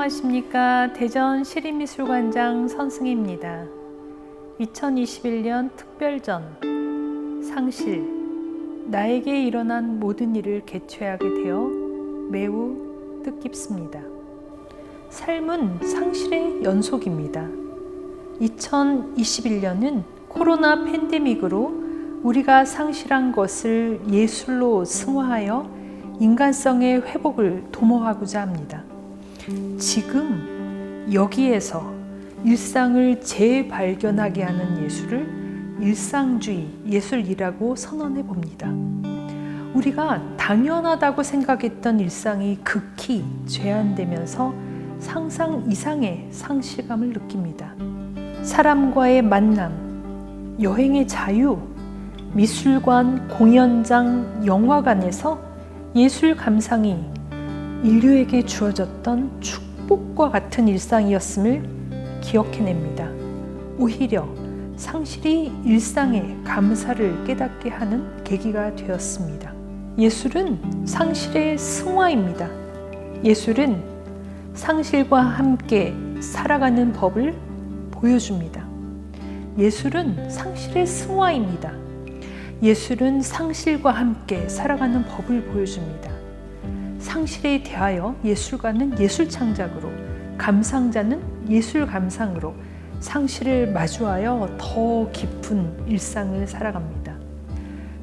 안녕하십니까. 대전 시립미술관장 선승입니다. 2021년 특별전 상실 나에게 일어난 모든 일을 개최하게 되어 매우 뜻깊습니다. 삶은 상실의 연속입니다. 2021년은 코로나 팬데믹으로 우리가 상실한 것을 예술로 승화하여 인간성의 회복을 도모하고자 합니다. 지금 여기에서 일상을 재발견하게 하는 예술을 일상주의 예술이라고 선언해 봅니다. 우리가 당연하다고 생각했던 일상이 극히 제한되면서 상상 이상의 상실감을 느낍니다. 사람과의 만남, 여행의 자유, 미술관, 공연장, 영화관에서 예술 감상이 인류에게 주어졌던 축복과 같은 일상이었음을 기억해냅니다. 오히려 상실이 일상의 감사를 깨닫게 하는 계기가 되었습니다. 예술은 상실의 승화입니다. 예술은 상실과 함께 살아가는 법을 보여줍니다. 예술은 상실의 승화입니다. 예술은 상실과 함께 살아가는 법을 보여줍니다. 상실에 대하여 예술가는 예술 창작으로, 감상자는 예술 감상으로 상실을 마주하여 더 깊은 일상을 살아갑니다.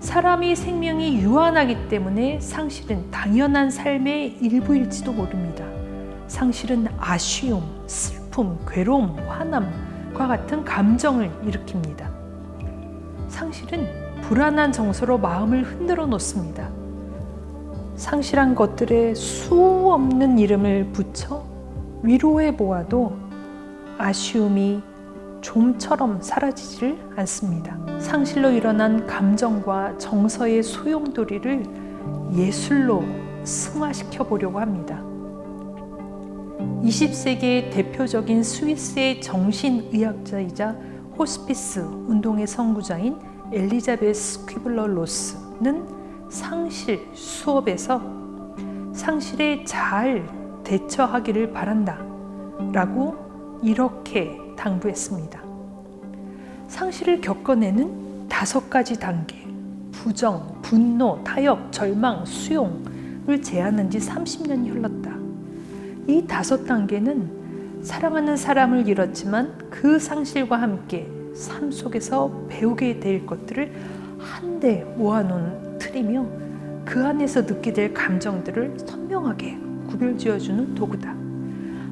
사람이 생명이 유한하기 때문에 상실은 당연한 삶의 일부일지도 모릅니다. 상실은 아쉬움, 슬픔, 괴로움, 화남과 같은 감정을 일으킵니다. 상실은 불안한 정서로 마음을 흔들어 놓습니다. 상실한 것들에 수 없는 이름을 붙여 위로해 보아도 아쉬움이 좀처럼 사라지질 않습니다. 상실로 일어난 감정과 정서의 소용돌이를 예술로 승화시켜 보려고 합니다. 20세기의 대표적인 스위스의 정신의학자이자 호스피스 운동의 선구자인 엘리자베스 퀴블러 로스는 상실 수업에서 상실에 잘 대처하기를 바란다 라고 이렇게 당부했습니다. 상실을 겪어내는 다섯 가지 단계 부정, 분노, 타협, 절망, 수용을 제안한 지 30년이 흘렀다. 이 다섯 단계는 사랑하는 사람을 잃었지만 그 상실과 함께 삶 속에서 배우게 될 것들을 한데 모아놓은 틀이며 그 안에서 느끼게 될 감정들을 선명하게 구별 지어주는 도구다.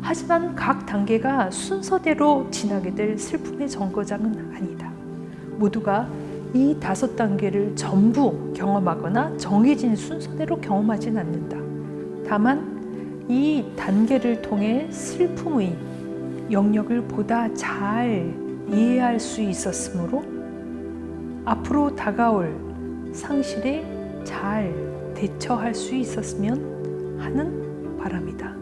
하지만 각 단계가 순서대로 지나게 될 슬픔의 정거장은 아니다. 모두가 이 다섯 단계를 전부 경험하거나 정해진 순서대로 경험하진 않는다. 다만 이 단계를 통해 슬픔의 영역을 보다 잘 이해할 수 있었으므로 앞으로 다가올 상실에 잘 대처할 수 있었으면 하는 바람이다.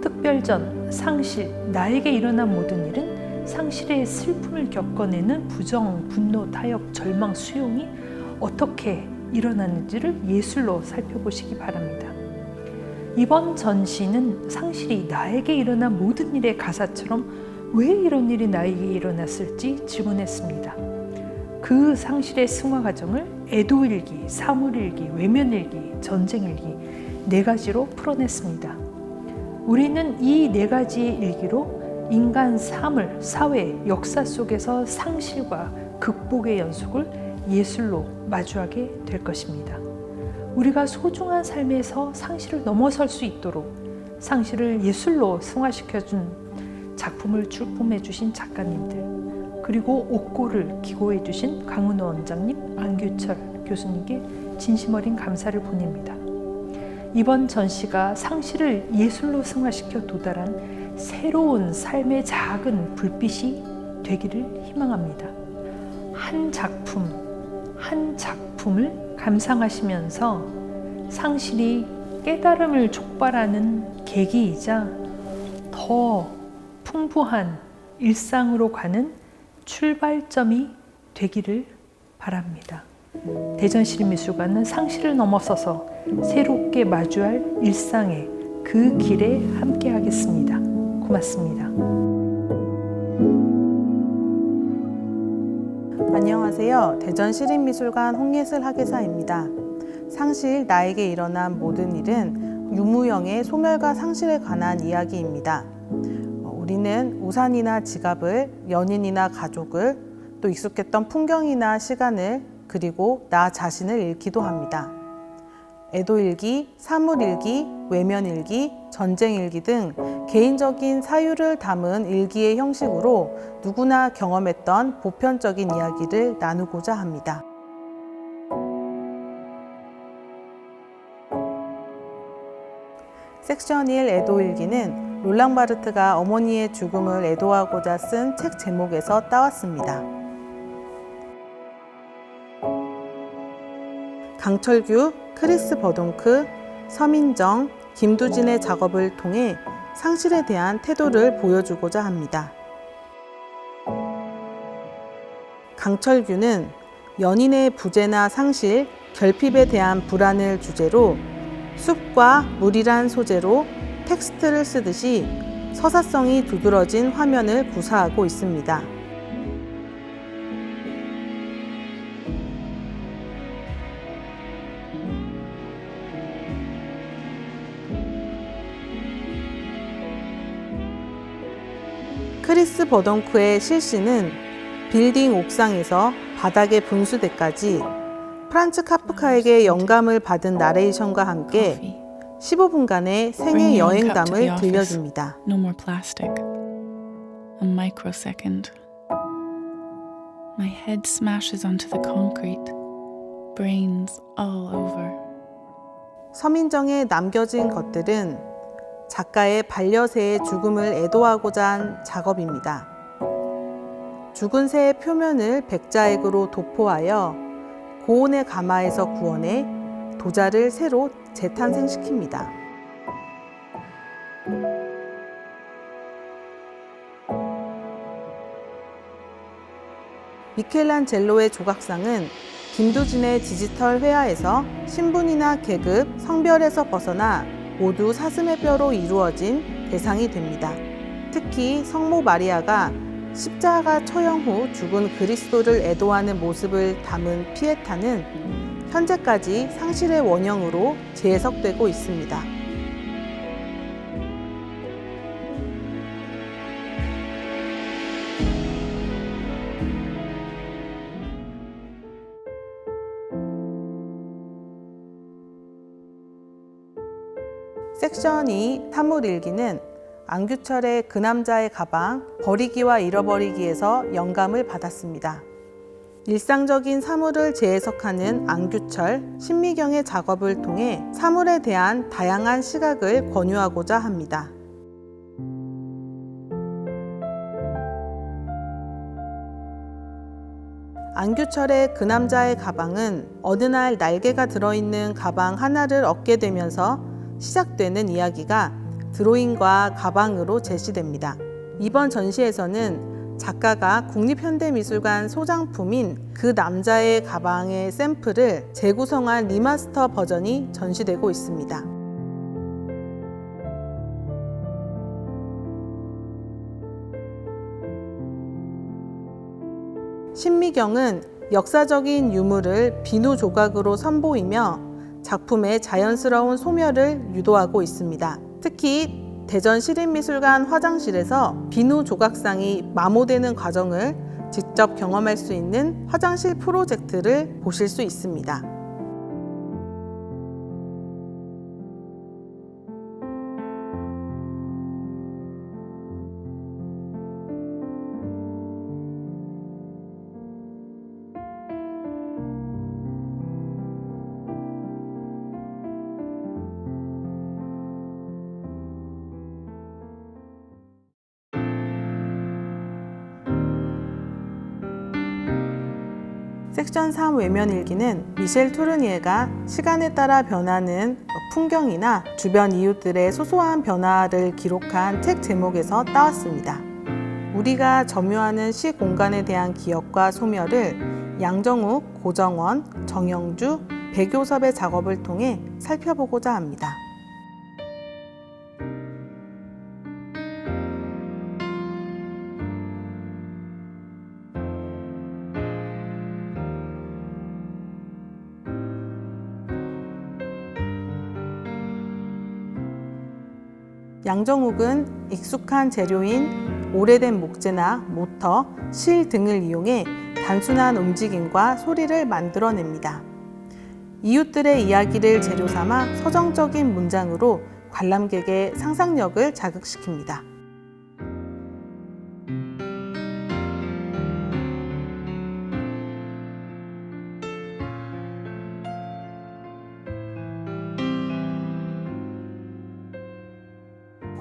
특별전, 상실, 나에게 일어난 모든 일은 상실의 슬픔을 겪어내는 부정, 분노, 타협, 절망, 수용이 어떻게 일어나는지를 예술로 살펴보시기 바랍니다. 이번 전시는 상실이 나에게 일어난 모든 일의 가사처럼 왜 이런 일이 나에게 일어났을지 질문했습니다. 그 상실의 승화 과정을 애도일기, 사물일기, 외면일기, 전쟁일기 네 가지로 풀어냈습니다. 우리는 이 네 가지의 일기로 인간 사물, 사회, 역사 속에서 상실과 극복의 연속을 예술로 마주하게 될 것입니다. 우리가 소중한 삶에서 상실을 넘어설 수 있도록 상실을 예술로 승화시켜준 작품을 출품해 주신 작가님들 그리고 옥고를 기고해 주신 강은호 원장님, 안규철 교수님께 진심 어린 감사를 보냅니다. 이번 전시가 상실을 예술로 승화시켜 도달한 새로운 삶의 작은 불빛이 되기를 희망합니다. 한 작품, 한 작품을 감상하시면서 상실이 깨달음을 촉발하는 계기이자 더 풍부한 일상으로 가는 출발점이 되기를 바랍니다. 대전시립미술관은 상실을 넘어서서 새롭게 마주할 일상의 그 길에 함께 하겠습니다. 고맙습니다. 안녕하세요. 대전시립미술관 홍예슬 학예사입니다. 상실 나에게 일어난 모든 일은 유무영의 소멸과 상실에 관한 이야기입니다. 어, 우리는 우산이나 지갑을, 연인이나 가족을, 또 익숙했던 풍경이나 시간을, 그리고 나 자신을 잃기도 합니다. 애도일기, 사물일기, 외면일기, 전쟁일기 등 개인적인 사유를 담은 일기의 형식으로 누구나 경험했던 보편적인 이야기를 나누고자 합니다. 섹션 1 애도일기는 롤랑 바르트가 어머니의 죽음을 애도하고자 쓴 책 제목에서 따왔습니다. 강철규, 크리스 버동크, 서민정, 김두진의 작업을 통해 상실에 대한 태도를 보여주고자 합니다. 강철규는 연인의 부재나 상실, 결핍에 대한 불안을 주제로 숲과 물이란 소재로 텍스트를 쓰듯이 서사성이 두드러진 화면을 구사하고 있습니다. 크리스 버덩크의 실시는 빌딩 옥상에서 바닥의 분수대까지 프란츠 카프카에게 영감을 받은 나레이션과 함께 Coffee. 15분간의 생애 여행담을. 들려줍니다. No more plastic. A microsecond. My head smashes onto the concrete. Brains all over. 서민정에 남겨진 것들은 작가의 반려새의 죽음을 애도하고자 한 작업입니다. 죽은 새의 표면을 백자액으로 도포하여 고온의 가마에서 구워내 도자를 새로 재탄생시킵니다. 미켈란젤로의 조각상은 김두진의 디지털 회화에서 신분이나 계급, 성별에서 벗어나 모두 사슴의 뼈로 이루어진 대상이 됩니다. 특히 성모 마리아가 십자가 처형 후 죽은 그리스도를 애도하는 모습을 담은 피에타는 현재까지 상실의 원형으로 재해석되고 있습니다. 섹션 2 타물일기는 안규철의 그 남자의 가방 버리기와 잃어버리기에서 영감을 받았습니다. 일상적인 사물을 재해석하는 안규철, 신미경의 작업을 통해 사물에 대한 다양한 시각을 권유하고자 합니다. 안규철의 그 남자의 가방은 어느 날 날개가 들어있는 가방 하나를 얻게 되면서 시작되는 이야기가 드로잉과 가방으로 제시됩니다. 이번 전시에서는 작가가 국립현대미술관 소장품인 그 남자의 가방의 샘플을 재구성한 리마스터 버전이 전시되고 있습니다. 신미경은 역사적인 유물을 비누 조각으로 선보이며 작품의 자연스러운 소멸을 유도하고 있습니다. 특히 대전 시립미술관 화장실에서 비누 조각상이 마모되는 과정을 직접 경험할 수 있는 화장실 프로젝트를 보실 수 있습니다. 섹션 3 외면 일기는 미셸 투르니에가 시간에 따라 변하는 풍경이나 주변 이웃들의 소소한 변화를 기록한 책 제목에서 따왔습니다. 우리가 점유하는 시 공간에 대한 기억과 소멸을 양정욱, 고정원, 정영주, 백요섭의 작업을 통해 살펴보고자 합니다. 양정욱은 익숙한 재료인 오래된 목재나 모터, 실 등을 이용해 단순한 움직임과 소리를 만들어냅니다. 이웃들의 이야기를 재료 삼아 서정적인 문장으로 관람객의 상상력을 자극시킵니다.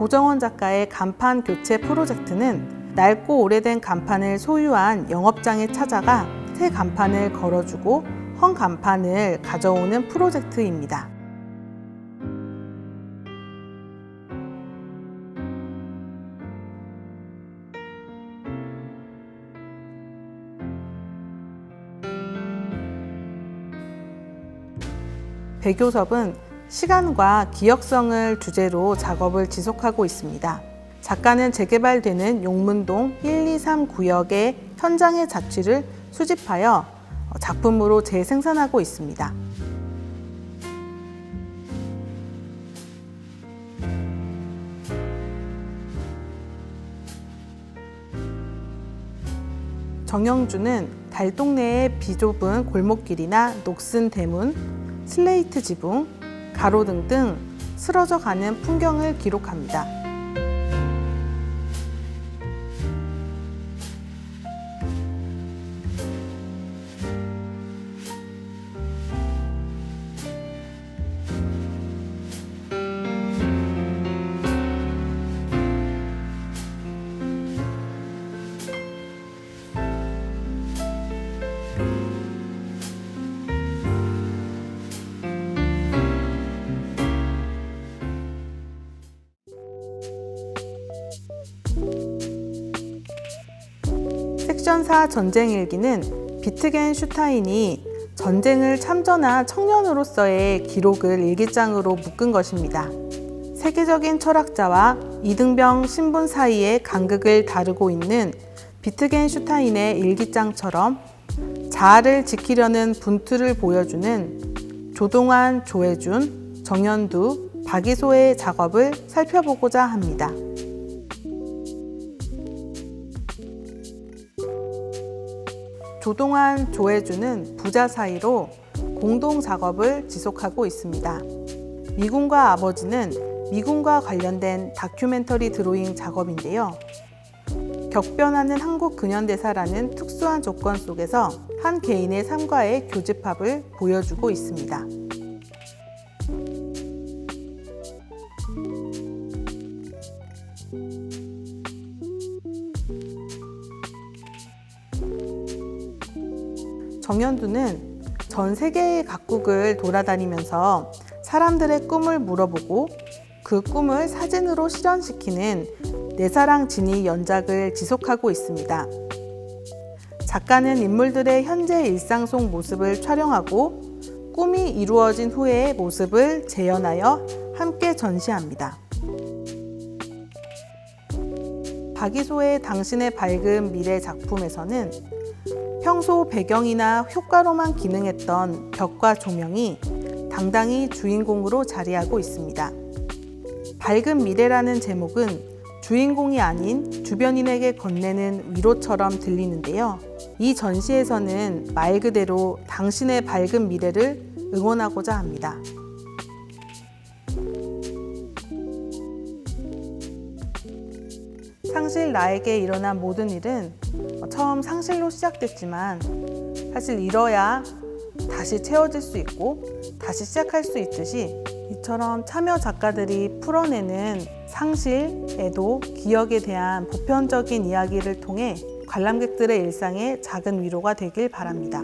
고정원 작가의 간판 교체 프로젝트는 낡고 오래된 간판을 소유한 영업장에 찾아가 새 간판을 걸어주고 헝 간판을 가져오는 프로젝트입니다. 배교섭은 시간과 기억성을 주제로 작업을 지속하고 있습니다. 작가는 재개발되는 용문동 1, 2, 3 구역의 현장의 자취를 수집하여 작품으로 재생산하고 있습니다. 정영주는 달동네의 비좁은 골목길이나 녹슨 대문, 슬레이트 지붕, 가로등 등 쓰러져 가는 풍경을 기록합니다. 섹션 4 전쟁 일기는 비트겐 슈타인이 전쟁을 참전한 청년으로서의 기록을 일기장으로 묶은 것입니다. 세계적인 철학자와 이등병 신분 사이의 간극을 다루고 있는 비트겐 슈타인의 일기장처럼 자아를 지키려는 분투를 보여주는 조동환, 조혜준, 정현두, 박이소의 작업을 살펴보고자 합니다. 조동환, 조혜주는 부자 사이로 공동 작업을 지속하고 있습니다. 미군과 아버지는 미군과 관련된 다큐멘터리 드로잉 작업인데요. 격변하는 한국 근현대사라는 특수한 조건 속에서 한 개인의 삶과의 교집합을 보여주고 있습니다. 정현두는 전 세계의 각국을 돌아다니면서 사람들의 꿈을 물어보고 그 꿈을 사진으로 실현시키는 내 사랑 진이 연작을 지속하고 있습니다. 작가는 인물들의 현재 일상 속 모습을 촬영하고 꿈이 이루어진 후의 모습을 재현하여 함께 전시합니다. 박이소의 당신의 밝은 미래 작품에서는 평소 배경이나 효과로만 기능했던 벽과 조명이 당당히 주인공으로 자리하고 있습니다. 밝은 미래라는 제목은 주인공이 아닌 주변인에게 건네는 위로처럼 들리는데요. 이 전시에서는 말 그대로 당신의 밝은 미래를 응원하고자 합니다. 상실 나에게 일어난 모든 일은 처음 상실로 시작됐지만 사실 잃어야 다시 채워질 수 있고 다시 시작할 수 있듯이 이처럼 참여 작가들이 풀어내는 상실에도 기억에 대한 보편적인 이야기를 통해 관람객들의 일상에 작은 위로가 되길 바랍니다.